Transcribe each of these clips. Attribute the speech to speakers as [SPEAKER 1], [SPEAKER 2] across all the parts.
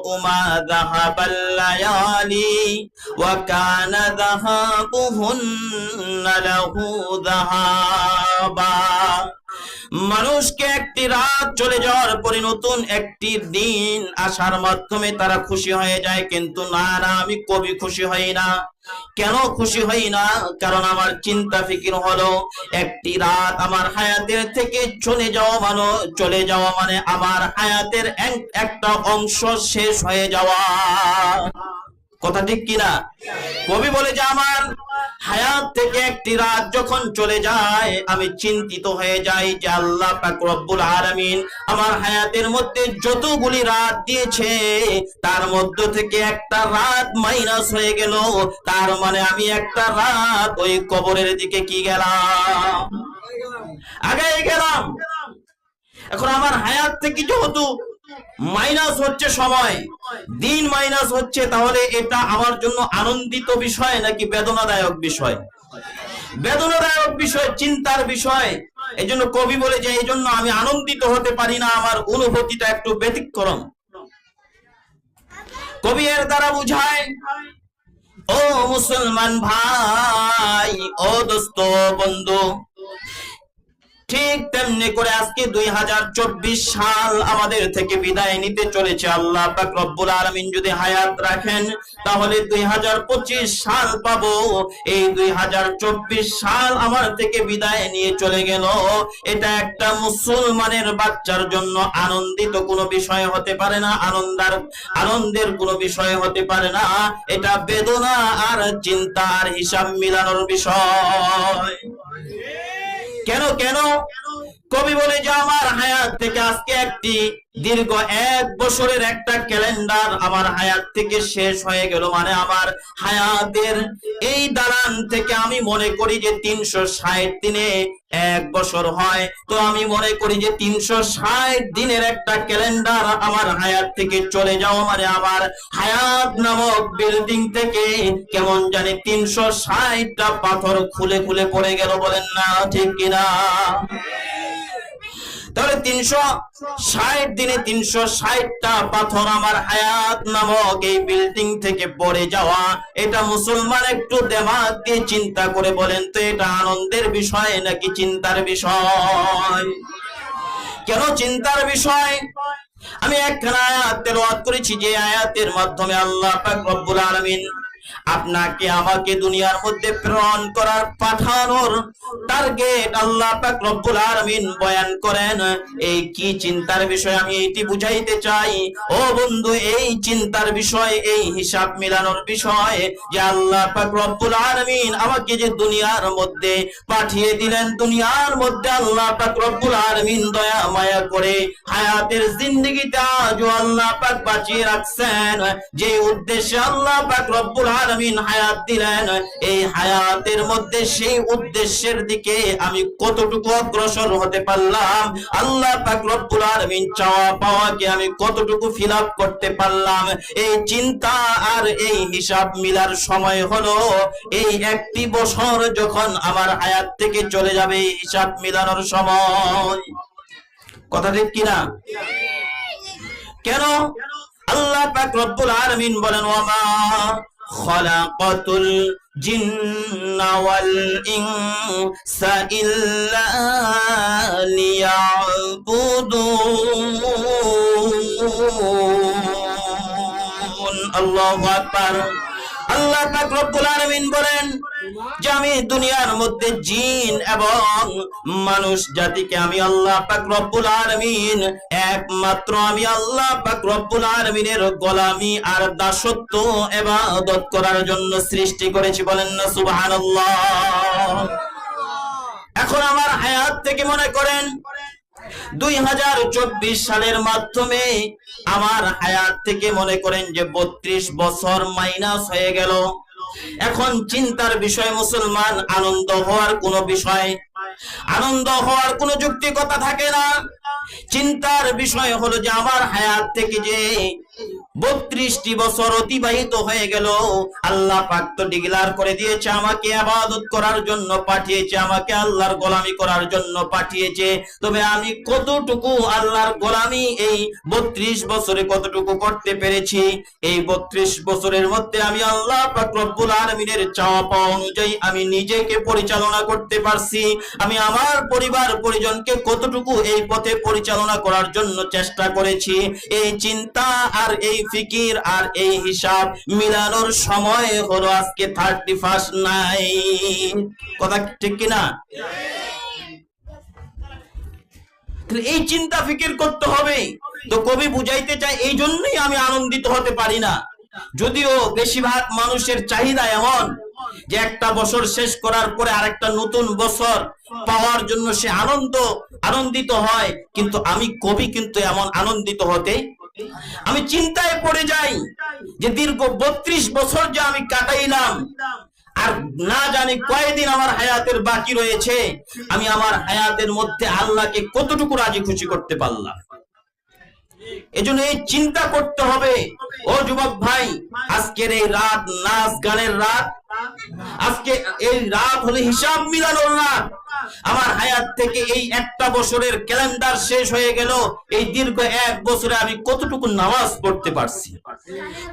[SPEAKER 1] ما ذهب الليالي وكان ذهابهن له ذهابا মানুষকে একটি রাত চলে যাওয়ার পরে নতুন একটি দিন আসার মাধ্যমে তারা খুশি হয়ে যায় কিন্তু না না আমি কবি খুশি হই না কেন খুশি হই না? কারণ আমার চিন্তা ফিকির হলো, একটি রাত আমার হায়াতের থেকে চলে যাওয়া মানে চলে যাওয়া মানে আমার হায়াতের এক- একটা অংশ শেষ হয়ে যাওয়া। কথা ঠিক কিনা? কবি বলে যে আমার হায়াত থেকে একটি রাত যখন চলে যায়, আমি চিন্তিত হয়ে যাই যে আল্লাহ পাক রব্বুল আলামিন আমার হায়াতের মধ্যে যতগুলি রাত দিয়েছে, তার মধ্য থেকে একটা রাত মাইনাস হয়ে গেল। তার মানে আমি একটা রাত ওই কবরের দিকে কি গেলাম? আগে গেলাম। এখন আমার হায়াত থেকে যেহেতু মাইনাস হচ্ছে সময়। দিন মাইনাস হচ্ছে, তাহলে এটা আমার জন্য আনন্দিত বিষয় নাকি বেদনাদায়ক বিষয়? বেদনাদায়ক বিষয়, চিন্তার বিষয়। এই জন্য কবি বলে যে এই জন্য আমি আনন্দিত হতে পারি না, আমার অনুভূতিটা একটু ব্যতিক্রম। কবি এর দ্বারা বুঝায়, ও মুসলমান ভাই, ও দোস্ত বন্ধু ঠিক তেমনি করে আজকে দুই হাজার চব্বিশ সাল আমাদের থেকে বিদায় নিতে চলেছে আল্লাহ রব্বুল আলামিন। যদি হায়াত রাখেন, তাহলে দুই সাল পাবো। এই দুই সাল আমার থেকে বিদায় নিয়ে চলে গেল। এটা একটা মুসলমানের বাচ্চার জন্য আনন্দিত কোনো বিষয় হতে পারে না, আনন্দার, আনন্দের কোনো বিষয় হতে পারে না। এটা বেদনা আর চিন্তা আর হিসাব মিলানোর বিষয়। কেন কেন? কবি বলে যে আমার হায়াত থেকে আজকে একটি দীর্ঘ এক বছরের একটা ক্যালেন্ডার আমার হায়াত থেকে শেষ হয়ে গেল। মানে আমার হায়াতের এই দালান থেকে আমি মনে করি যে তিনশো ষাট দিনে এক বছর হয়। তো আমি মনে করি যে তিনশো ষাট দিনের একটা ক্যালেন্ডার আমার হায়াত থেকে চলে যাওয়া মানে আমার হায়াত নামক বিল্ডিং থেকে কেমন জানি তিনশো ষাটটা পাথর খুলে খুলে পড়ে গেল বলেন না ঠিক কিনা? তাহলে তিনশো ষাট দিনে তিনশো ষাটটা পাথর আমার হায়াত নামক এই বিল্ডিং থেকে পড়ে যাওয়া। এটা মুসলমান একটু দেমাগ দিয়ে চিন্তা করে বলেন তো, এটা আনন্দের বিষয় নাকি চিন্তার বিষয়? কেন চিন্তার বিষয়? আমি একখানা আয়াত তেলাওয়াত করেছি, যে আয়াতের মাধ্যমে আল্লাহ পাক রব্বুল আলামিন আপনাকে আমাকে দুনিয়ার মধ্যে প্রেরণ করার পাঠানোর টার্গেট আল্লাহ পাক রব্বুল আলামিন বয়ান করেন। এই কি চিন্তার বিষয়? আমি এটি বুঝাইতে চাই। ও বন্ধু, এই চিন্তার বিষয়, এই হিসাব মিলানোর বিষয় যে আল্লাহ পাক রব্বুল আলামিন আমাকে যে দুনিয়ার মধ্যে পাঠিয়ে দিলেন, দুনিয়ার মধ্যে আল্লাহ পাক রব্বুল আলামিন দয়া, মায়া করে হায়াতের জিন্দেগিতে আজও আল্লাহ পাক বাঁচিয়ে রাখছেন। যে উদ্দেশ্যে আল্লাহ পাক রব্বুল আলামিন হায়াত দিলেন। এই হায়াতের মধ্যে সেই উদ্দেশ্যের দিকে আমি কতটুকু অগ্রসর হতে পারলাম? আল্লাহ পাক রব্বুল আলামিন চাওয়া পাওয়াকে আমি কতটুকু ফিল করতে পারলাম? এই চিন্তা আর এই হিসাব মিলার সময় হলো, এই একটি বছর যখন আমার হায়াত থেকে চলে যাবে হিসাব মিলানোর সময়। কথা ঠিক কিনা? কেন? আল্লাহ পাক রব্বুল আলামিন বলেন ওয়ামা খালাকাতুল خلقت الجن والإنس إلا ليعبدون. الله أكبر. আল্লাহ পাক বলেন যে আমি দুনিয়ার মধ্যে জিন এবং মানুষ জাতিকে আমি আল্লাহ পাক রব্বুল একমাত্র আমি আল্লাহ পাক রব্বুল গোলামি আর দাসত্ব ইবাদত করার জন্য সৃষ্টি করেছি বলেন না, সুবহানাল্লাহ। এখন আমার হায়াত থেকে মনে করেন দুই হাজার চব্বিশ সালের মাধ্যমে আমার হায়াত থেকে মনে করেন যে বত্রিশ বছর মাইনাস হয়ে গেল। এখন চিন্তার বিষয়, মুসলমান, আনন্দ হওয়ার কোনো বিষয়। আনন্দ হওয়ার কোনো যুক্তিকতা থাকে না। চিন্তার বিষয় হলো যে আমার হায়াত থেকে যে বত্রিশটি বছর অতিবাহিত হয়ে গেল, আল্লাহ পাক তো ডিগলার করে দিয়েছে আমাকে আবাদত করার জন্য পাঠিয়েছে, আমাকে আল্লাহর গোলামি করার জন্য পাঠিয়েছে। তবে আমি কতটুকু আল্লাহর গোলামি এই বত্রিশ বছরে কতটুকু করতে পেরেছি? এই বত্রিশ বছরের মধ্যে আমি আল্লাহ পাক রব্বুল আলমিনের চাওয়া পাওয়া অনুযায়ী আমি নিজেকে পরিচালনা করতে পারছি। আমি আমার পরিবার পরিজনকে কতটুকু এই পথে পরিচালনা করার জন্য চেষ্টা করেছি। এই চিন্তা আর এই ফিকির আর এই হিসাব মিলানোর সময় হলো আজকে থার্টি ফার্স্ট নাই কথা ঠিক কিনা? এই চিন্তা ফিকির করতে হবে। তো কবি বুঝাইতে চায় এই জন্যই আমি আনন্দিত হতে পারি না। যদিও বেশিরভাগ মানুষের চাহিদা এমন যে একটা বছর শেষ করার পরে আরেকটা নতুন বছর পাওয়ার জন্য সে আনন্দ, আনন্দিত হয়। কিন্তু আমি কবি, কিন্তু এমন আনন্দিত হতে আমি চিন্তায় পড়ে যাই যে দীর্ঘ বত্রিশ বছর যে আমি কাটাইলাম। আর না জানি কয়দিন আমার হায়াতের বাকি রয়েছে। আমি আমার হায়াতের মধ্যে আল্লাহকে কতটুকু রাজি খুশি করতে পারলাম? এজন্য এই চিন্তা করতে হবে। ও যুবক ভাই, আজকের এই রাত নাচ গানের রাত। আজকে এই রাত হলে হিসাব মিলানোর রাত। আমার হায়াত থেকে এই একটা বছরের ক্যালেন্ডার শেষ হয়ে গেল। এই দীর্ঘ এক বছরে আমি কতটুকু নামাজ পড়তে পারছি?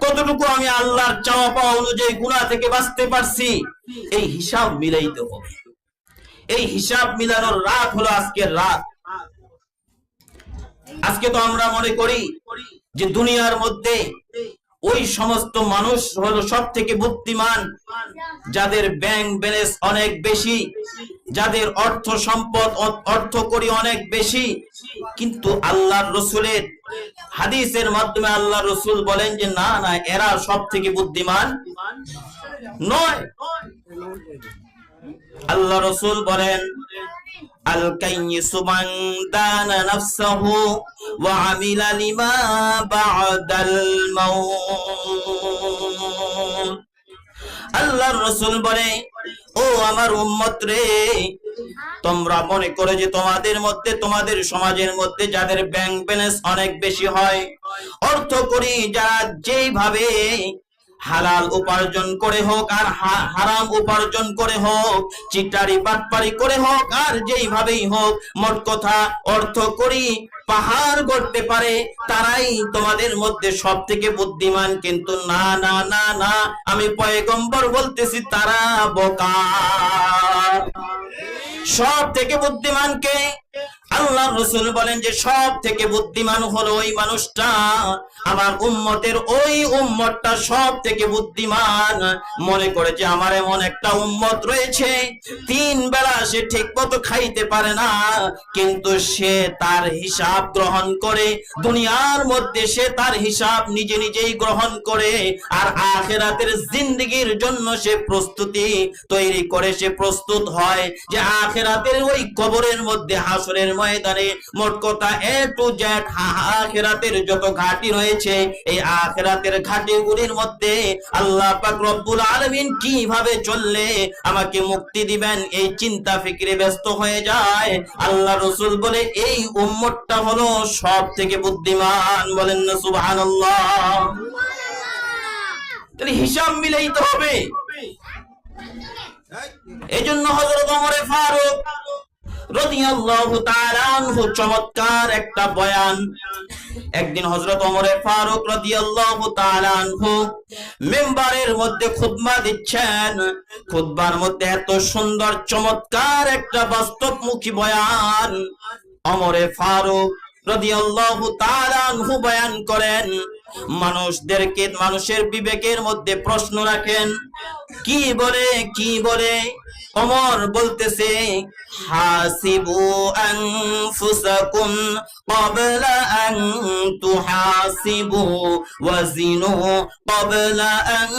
[SPEAKER 1] কতটুকু আমি আল্লাহর চাওয়া পাওয়া অনুযায়ী গুণা থেকে বাঁচতে পারছি? এই হিসাব মিলাইতে হবে। এই হিসাব মিলানোর রাত হলো আজকের রাত। আজকে তো আমরা মনে করি যে দুনিয়ার মধ্যে ওই সমস্ত মানুষ হলো সব থেকে বুদ্ধিমান, যাদের ব্যাংক ব্যালেন্স অনেক বেশি, যাদের অর্থ সম্পদ অর্থ করি অনেক বেশি। কিন্তু আল্লাহর রসুলের হাদিসের মাধ্যমে আল্লাহ রসুল বলেন যে, না না, এরা সব থেকে বুদ্ধিমান নয়। আল্লাহ রসুল বলেন, আল ওয়া আমিলা লিমা বা'দাল মাউত। আল্লাহর রসুল বলে, ও আমার উম্মত রে, তোমরা মনে করে যে তোমাদের মধ্যে, তোমাদের সমাজের মধ্যে যাদের ব্যাংক ব্যালেন্স অনেক বেশি হয়। অর্থ করি যারা যেইভাবে হালাল উপার্জন করে হোক আর হারাম উপার্জন করে হোক, চিটারি বাটপারি করে হোক আর যেইভাবেই হোক, মোট কথা অর্থ করি, পাহাড় করতে পারে, তারাই তোমাদের মধ্যে সব থেকে বুদ্ধিমান। কিন্তু না না না না, আমি পয়গম্বর বলতেছি, তারা বোকা। সব থেকে বুদ্ধিমান কে? আল্লাহ রসুল বলেন যে সব থেকে বুদ্ধিমান হলো ওই মানুষটা। আমার উম্মতের ওই উম্মতটা সব থেকে বুদ্ধিমান। মনে করে যে আমার এমন একটা উম্মত রয়েছে, তিন বেলা সে ঠিক মতো খাইতে পারে না, কিন্তু সে তার হিসাব গ্রহণ করে, দুনিয়ার মধ্যে সে তার হিসাব নিজে নিজেই গ্রহণ করে, আর আখেরাতের জিন্দগির জন্য সে প্রস্তুতি তৈরি করে, সে প্রস্তুত হয় যে আখেরাতের ওই কবরের মধ্যে হাসরের ময়দানে মোট কথা এ টু জেড আখেরাতের যত ঘাটি রয়েছে এই আখেরাতের ঘাটিগুলির মধ্যে আল্লাহ পাক রব্বুল আলামিন কীভাবে চললে আমাকে মুক্তি দিবেন এই চিন্তা ফিকিরে ব্যস্ত হয়ে যায়। আল্লাহ রসুল বলে এই উম্মতটা হলো সব থেকে বুদ্ধিমান। বলেন না সুবহানাল্লাহ। তাহলে হিসাব মিলাইতে হবে। এই জন্য হজরত ওমরে ফারুক চমৎকার একটা বয়ান। একদিন হযরত ওমরে ফারুক মিম্বারের মধ্যে খুতবা দিচ্ছেন। খুতবার মধ্যে এত সুন্দর, চমৎকার একটা বাস্তবমুখী বয়ান। ওমরে ফারুক রাদিয়াল্লাহু তাআলা আনহু বয়ান করেন, মানুষদেরকে, মানুষের বিবেকের মধ্যে প্রশ্ন রাখেন, কি বলে কি বলে? অমর বলতেছে, হাসিবু আনফুসাকুম ক্বাবলা আন তুহাসিবু ওয়াজিনু ক্বাবলা আন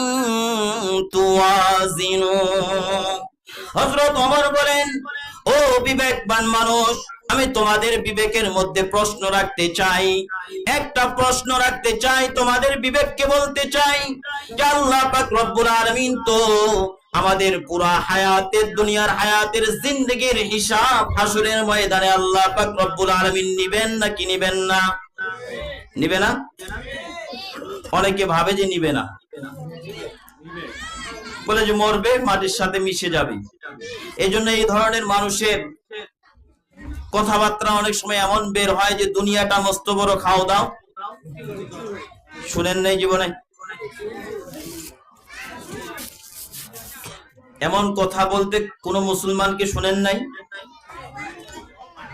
[SPEAKER 1] তুওয়াজিনু হযরত ওমর বলেন, ও বিবেকবান মানুষ আমি তোমাদের বিবেকের মধ্যে প্রশ্ন রাখতে চাই। একটা প্রশ্ন রাখতে চাই, তোমাদের বিবেককে বলতে চাই আল্লাহ তো আমাদের পুরা হায়াতের, দুনিয়ার হায়াতের জিন্দগির হিসাব হাসুরের ময়দানে আল্লাহ পাক রব্বুল আলামিন নিবেন না কি নিবেন না? নিবে না? অনেকে ভাবে যে নিবে না। বলে যে মরবে, মাটির সাথে মিশে যাবে। এই জন্য এই ধরনের মানুষের কথাবার্তা অনেক সময় এমন বের হয় যে দুনিয়াটা মস্ত বড়, খাও দাও। শুনেন নাই জীবনে? এমন কথা বলতে কোন মুসলমানকে শুনেন নাই?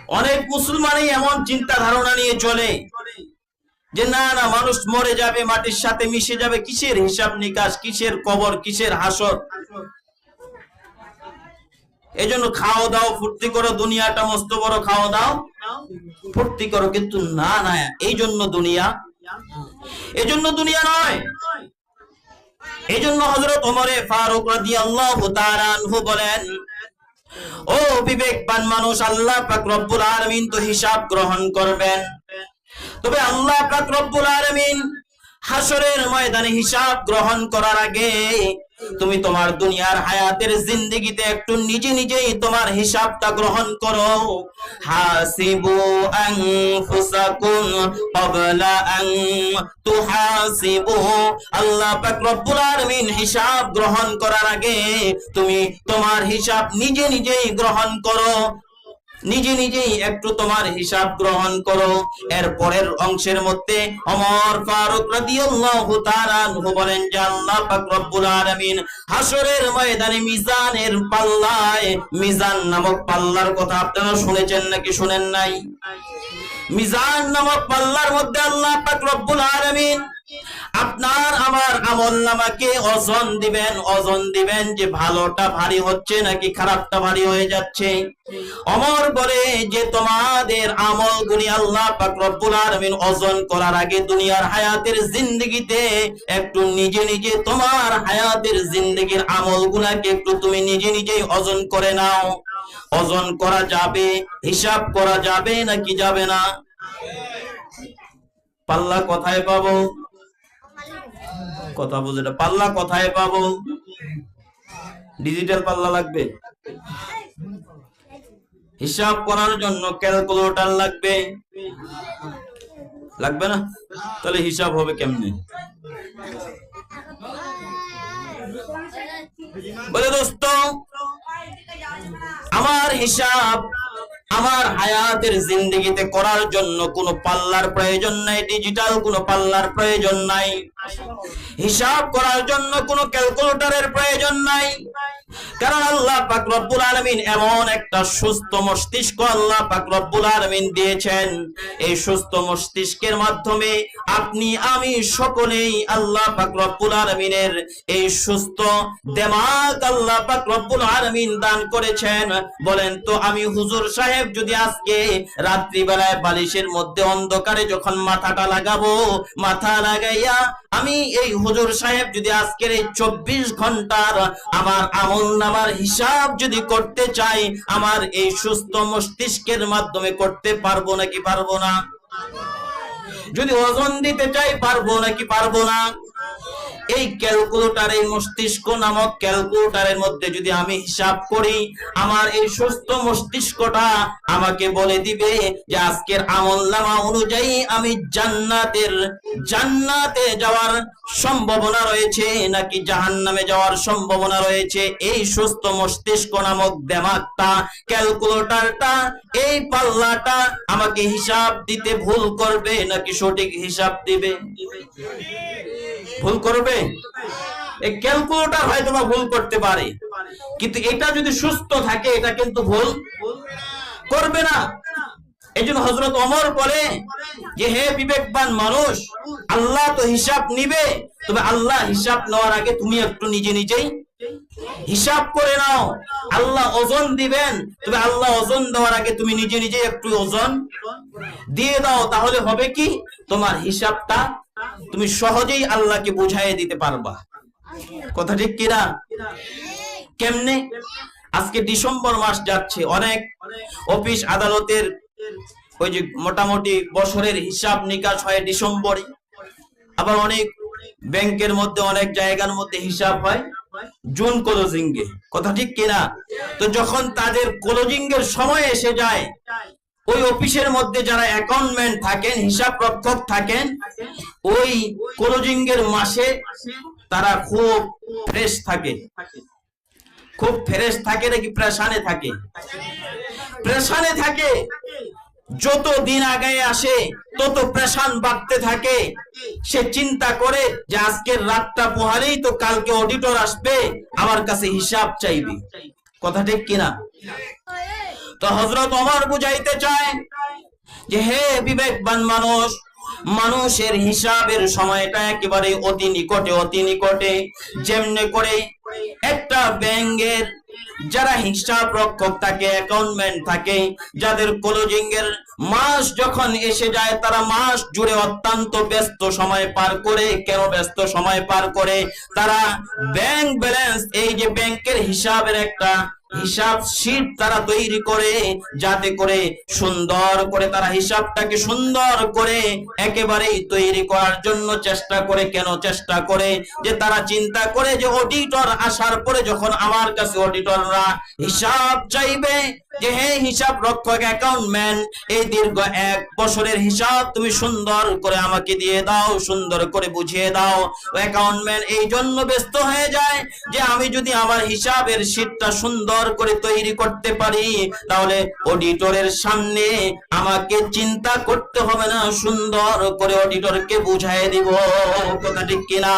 [SPEAKER 1] অনেক মুসলমানই এমন চিন্তা ধারণা নিয়ে চলে যে, না না, মানুষ মরে যাবে, মাটির সাথে মিশে যাবে, কিসের হিসাব নিকাশ, কিসের কবর, কিসের হাসর? এই জন্য খাও দাও, ফুর্তি করো, দুনিয়াটা মস্ত বড় খাও দাও। ফুর্তি করো, কিন্তু না না এই জন্য দুনিয়া। এই জন্য দুনিয়া নয়। এই জন্য হজরত ওমরে ফারুক রাদিয়াল্লাহু তাআলা আনহু বলেন, ও বিবেকবান মানুষ, আল্লাহ পাক রব্বুল আলামিন তো হিসাব গ্রহণ করবেন। তবে আল্লাহ পাক রব্বুল আলামিন হাসরের ময়দানে হিসাব গ্রহণ করার আগে তুমি তোমার দুনিয়ার হায়াতের জিন্দেগিতে একটু নিজে নিজেই তোমার হিসাবটা গ্রহণ করো। হাসিবু আনফুসাকুম ক্বাবলা আন তুহাসিবু। আল্লাহ পাক রব্বুল আলামিন হিসাব গ্রহণ করার আগে তুমি তোমার হিসাব নিজে নিজেই গ্রহণ করো। নিজে নিজেই একটু তোমার হিসাব গ্রহণ করো। এর পরের অংশের মধ্যে অমর ফারুক রাদিয়াল্লাহু তাআলা বলেন, যে আল্লাহ পাক রব্বুল আলামিন হাসরের ময়দানে মিজানের পাল্লায়, মিজান নামক পাল্লার কথা আপনারা শুনেছেন নাকি শুনেন নাই? মিজান নামক পাল্লার মধ্যে আল্লাহ পাক রব্বুল আলামিন আপনার আমার আমল নামাকে ওজন দিবেন ওজন দিবেন যে ভালোটা ভারী হচ্ছে নাকি খারাপটা ভারী হয়ে যাচ্ছে। অমর বলে যে তোমাদের আমলগুলি আল্লাহ রব্বুল আলামিন ওজন করার আগে দুনিয়ার হায়াতের জিন্দেগিতে একটু নিজে নিজে তোমার হায়াতের জিন্দেগির আমলগুলাকে একটু তুমি নিজে নিজেই ওজন করে নাও। ওজন করা যাবে, হিসাব করা যাবে নাকি যাবে না? পাল্লা কোথায় পাবো? কথা বুঝে না পাল্লা কোথায় পাবো ডিজিটাল পাল্লা লাগবে। হিসাব করার জন্য ক্যালকুলেটর লাগবে। লাগবে না? তাহলে হিসাব হবে কেমনে? বলে দোস্ত, আমার হিসাব, আমার হায়াতের জিন্দগিতে করার জন্য কোনো পাল্লার প্রয়োজন নাই ডিজিটাল কোনো পাল্লার প্রয়োজন নাই। হিসাব করার জন্য কোনো ক্যালকুলেটরের প্রয়োজন নাই। কারণ আল্লাহ পাক রব্বুল আলামিন এমন একটা সুস্থ মস্তিষ্ক আল্লাহ পাক রব্বুল আলামিন দিয়েছেন। এই সুস্থ মস্তিষ্কের মাধ্যমে আপনি, আমি সকলেই আল্লাহ পাক রব্বুল আলামিনের এই সুস্থ আল্লাহ পাক রব্বুল আলামিন দান করেছেন। বলেন তো আমি হুজুর সাহেব যদি আজকে রাত্রিবেলায় বালিশের মধ্যে অন্ধকারে যখন মাথাটা লাগাবো, মাথা লাগাইয়া আমি এই হুজুর সাহেব যদি আজকের এই চব্বিশ ঘণ্টার আমার আমল নামার হিসাব যদি করতে চাই, আমার এই সুস্থ মস্তিষ্কের মাধ্যমে করতে পারব নাকি পারব না? যদি ওজন দিতে চাই পারব নাকি পারব না? এই ক্যালকুলেটর এই মস্তিষ্ক নামক ক্যালকুলেটরের মধ্যে যদি আমি হিসাব করি, আমার এই সুস্থ মস্তিষ্কটা আমাকে বলে দিবে যে আজকের আমল নামা অনুযায়ী আমি জান্নাতের, জান্নাতে যাওয়ার সম্ভাবনা রয়েছে নাকি জাহান্নামে যাওয়ার সম্ভাবনা রয়েছে? এই সুস্থ মস্তিষ্ক নামক দেমাগটা, ক্যালকুলেটরটা, এই পাল্লাটা আমাকে হিসাব দিতে ভুল করবে নাকি সঠিক হিসাব দিবে? ভুল করবে? এই ক্যালকুলেটর হয়তো বা ভুল করতে পারে। কিন্তু এটা যদি সুস্থ থাকে, এটা কিন্তু ভুল করবে না। এই হজরত অমর বলে যে, হে বিবেকবান মানুষ, আল্লাহ তো হিসাব নিবে। তবে আল্লাহ হিসাব নেওয়ার আগে তুমি একটু নিজে নিজেই হিসাব করে নাও। আল্লাহ ওজন দিবেন। তবে আল্লাহ ওজন দেওয়ার আগে তুমি নিজে নিজে একটু ওজন দিয়ে দাও। তাহলে হবে কি? তোমার হিসাবটা তুমি সহজেই আল্লাহকে বুঝাইয়ে দিতে পারবা। কথা ঠিক কিনা কেমনে? আজকে ডিসেম্বর মাস যাচ্ছে, অনেক অফিস আদালতের ওই যে মোটামুটি বছরের হিসাব নিকাশ হয় ডিসেম্বরে। আবার অনেক ব্যাংকের মধ্যে, অনেক জায়গার মধ্যে হিসাব হয় জুন ক্লোজিংয়ে। কথা ঠিক কিনা তো যখন তাদের ক্লোজিং এর সময় এসে যায় ওই অফিসের মধ্যে যারা অ্যাকাউন্টমেন্ট থাকেন, হিসাব রক্ষক থাকেন, ওই ক্লোজিং এর মাসে তারা খুব ফ্রেশ থাকে। খুব ফ্রেশ থাকে নাকি প্রেশানে থাকে? প্রেশানে থাকে। যত দিন আগে আসে, তত প্রেশান বাড়তে থাকে। সে চিন্তা করে যে আজকের রাতটা পোহালেই তো কালকে অডিটর আসবে, আমার কাছে হিসাব চাইবে। কথা ঠিক কিনা? তো হজরত অমর বুঝাইতে চায় যে হে বিবেকবান মানুষ, মানুষের হিসাবের সময়টা একেবারে অতি নিকটে অতি নিকটে। যেমনে করে একটা ব্যাংকের যারা হিসাব রক্ষক থাকে অ্যাকাউন্টমেন্ট থাকে, যাদের ক্লোজিং এর মাস যখন এসে যায়, তারা মাস জুড়ে অত্যন্ত ব্যস্ত সময় পার করে, কেন ব্যস্ত সময় পার করে? তারা ব্যাংক ব্যালেন্স এই যে ব্যাংকের হিসাবের একটা হিসাব শীত তারা তৈরি করে, যাতে করে সুন্দর করে তারা হিসাবটাকে সুন্দর করে একেবারেই তৈরি করার জন্য চেষ্টা করে। কেন চেষ্টা করে? যে তারা চিন্তা করে যে অডিটর আসার পরে যখন আমার কাছে অডিটররা হিসাব চাইবে যে হে হিসাব রক্ষক এই দীর্ঘ এক বছরের হিসাব তুমি সুন্দর করে আমাকে দিয়ে দাও, সুন্দর করে বুঝিয়ে দাও। এই জন্য ব্যস্ত হয়ে যায় যে আমি যদি আমার হিসাবের সুন্দর করে তৈরি করতে পারি, তাহলে অডিটরের সামনে আমাকে চিন্তা করতে হবে না, সুন্দর করে অডিটরকে বুঝাই দিব। কথা ঠিক কিনা?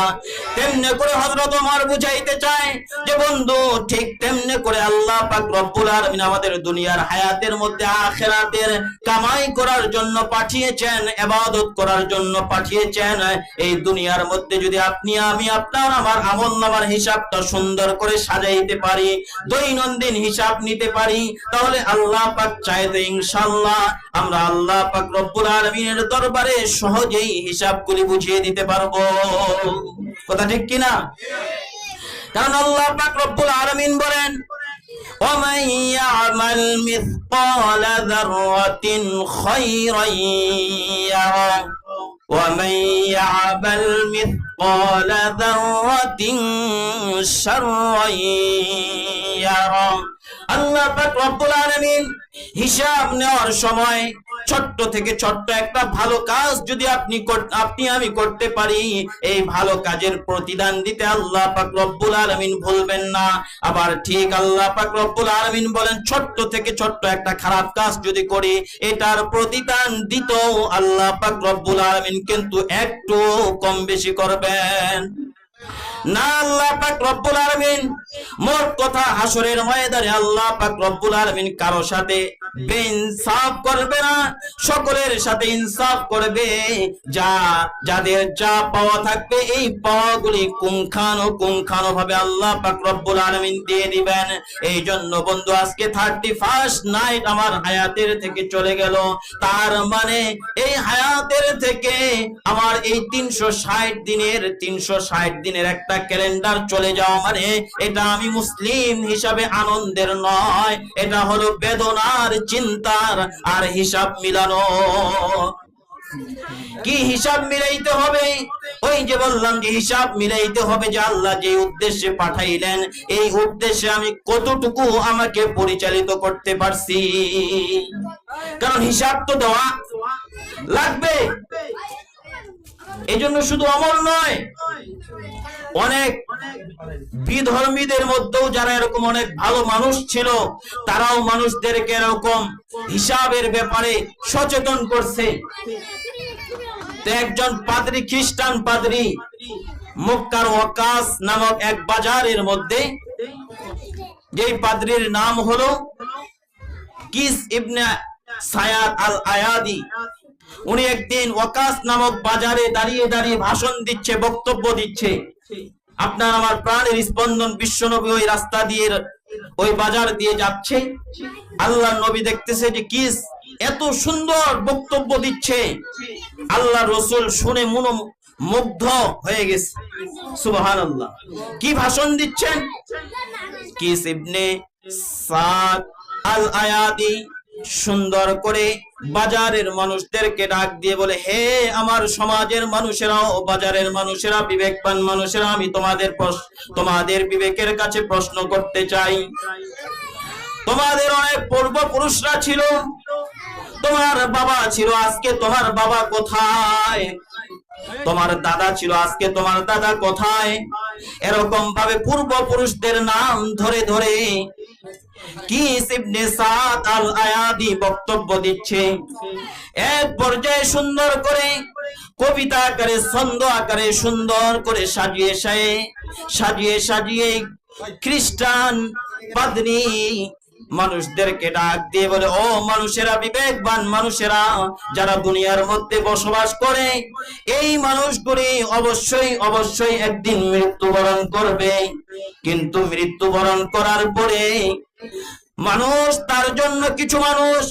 [SPEAKER 1] তেমনি করে হজরত আমার বুঝাইতে চায় যে বন্ধু, ঠিক তেমনি করে আল্লাহ পাক রব্বুল আলামিন আমাদের দুনিয়ার হায়াতের মধ্যে আখেরাতের কামাই করার জন্য পাঠিয়েছেন ইবাদত করার জন্য পাঠিয়েছেন, এই দুনিয়ার মধ্যে যদি আপনি, আমি আপনার আমার আমল নামার হিসাবটা সুন্দর করে সাজাইতে পারি, দৈনন্দিন হিসাব নিতে পারি, তাহলে আল্লাহ পাক চাইতে ইনশাআল্লাহ আমরা আল্লাহ পাক রব্বুল আলামিনের দরবারে সহজেই হিসাবগুলি বুঝিয়ে দিতে পারব। কথা ঠিক কিনা? কারণ আল্লাহ পাক রব্বুল আলামিন বলেন ومن يعمل مثقال ذرة خيرا يره. ومن يعمل مثقال ذرة شرا يره. আল্লাহ পাক রব্বুল আলামিন হিসাব নেওয়ার সময় ছোট্ট থেকে ছোট্ট একটা ভালো কাজ যদি আপনি আপনি আমি করতে পারি, এই ভালো কাজের প্রতিদান দিতে আল্লাহ পাক রব্বুল আলামিন ভুলবেন না। আবার ঠিক আল্লাহ পাক রব্বুল আলামিন বলেন, ছোট্ট থেকে ছোট্ট একটা খারাপ কাজ যদি করি, এটার প্রতিদান দিত আল্লাহ পাক রব্বুল আলামিন কিন্তু একটু কম বেশি করবেন। না আল্লাহ পাক রব্বুল আলামিন মোট কথা হাসরের ময়দানে আল্লাহ পাক রব্বুল আলামিন কারও সাথে বেইনসাফ করবে না, সকলের সাথে ইনসাফ করবে। যা, যাদের যা পাওয়া থাকবে, এই পাওয়াগুলি কুংখানো কুংখানো ভাবে আল্লাহ পাক রব্বুল আলামিন দিয়ে দিবেন। এই জন্য বন্ধু, আজকে থার্টি ফার্স্ট নাইট আমার হায়াতের থেকে চলে গেল। তার মানে এই হায়াতের থেকে আমার এই তিনশো ষাট দিনের, তিনশো ষাট দিনের একটা ক্যালেন্ডার চলে যাওয়া মানে এটা আমি মুসলিম হিসাবে আনন্দের নয়। এটা হলো বেদনার চিন্তার আর হিসাব মিলানো। কি হিসাব মিলাইতে হবে? ওই যে বললাম যে হিসাব মিলাইতে হবে যে আল্লাহ যে উদ্দেশ্যে পাঠাইলেন, এই উদ্দেশ্যে আমি কতটুকু আমাকে পরিচালিত করতে পারছি? কারণ হিসাব তো দেওয়া লাগবে। এই জন্য শুধু অমর নয়, অনেক বিধর্মীদের মধ্যেও যারা এরকম অনেক ভালো মানুষ ছিল, তারাও মানুষদেরকে এরকম হিসাবের ব্যাপারে সচেতন করছে। একজন পাদ্রী, খ্রিস্টান পাদ্রী, মক্কার ওয়াকাস নামক এক বাজারের মধ্যে যেই পাদ্রীর নাম হলো কিস ইবনে সায়াদ আল আয়াদি উনি একদিন ওয়াকাস নামক বাজারে দাঁড়িয়ে দাঁড়িয়ে ভাষণ দিচ্ছে বক্তব্য দিচ্ছে। আপনার আমার প্রাণের স্পন্দন বিশ্বনবী ওই রাস্তা দিয়ে ওই বাজার দিয়ে যাচ্ছে। আল্লাহ নবী দেখতেছে যে কিস এত সুন্দর বক্তব্য দিচ্ছে। আল্লাহ রসুল শুনে মনো মুগ্ধ হয়ে গেছে। সুবহান আল্লাহ কি ভাষণ দিচ্ছেন? কিস ইবনে সাদ আল আয়াদি সুন্দর করে বাজারের মানুষদেরকে ডাক দিয়ে বলে, হে আমার সমাজের মানুষেরাও বাজারের মানুষেরা, বিবেকবান মানুষেরা, আমি তোমাদের তোমাদের বিবেকের কাছে প্রশ্ন করতে চাই। তোমাদের অনেক পূর্বপুরুষরা ছিল, তোমার বাবা ছিল আজকে, তোমার বাবা কোথায়? তোমার দাদা ছিল আজকে, তোমার দাদা কোথায়? এরকম ভাবে পূর্বপুরুষদের নাম ধরে ধরে কি ইবনে সাদ আয়াদি বক্তব্য দিচ্ছে? এক পর্যায়ে সুন্দর করে, কবিতা আকারে, ছন্দ আকারে সুন্দর করে সাজিয়ে সাজিয়ে সাজিয়ে খ্রিস্টান পাদ্রী মানুষদেরকে ডাক দিয়ে বলে, ও মানুষেরা, বিবেকবান মানুষেরা, যারা দুনিয়ার মধ্যে বসবাস করে, এই মানুষগুলি অবশ্যই অবশ্যই একদিন মৃত্যুবরণ করবে। কিন্তু মৃত্যুবরণ করার পরে মানুষ, তার জন্য কিছু মানুষ,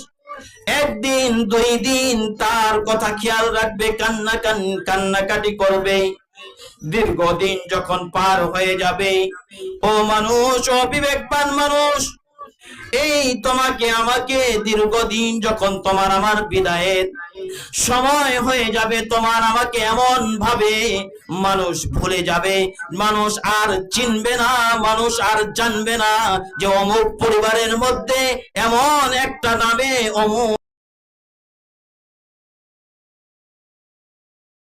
[SPEAKER 1] একদিন, দুই দিন তার কথা খেয়াল রাখবে, কান্না কান, কান্নাকাটি করবে। দীর্ঘদিন যখন পার হয়ে যাবে, ও মানুষ ও বিবেকবান মানুষ এই তোমাকে, আমাকে দীর্ঘদিন যখন তোমার আমার বিদায়ের সময় হয়ে যাবে, তোমার আমাকে এমন ভাবে মানুষ ভুলে যাবে। মানুষ আর চিনবে না, মানুষ আর জানবে না যে অমুক পরিবারের মধ্যে এমন একটা নামে অমুক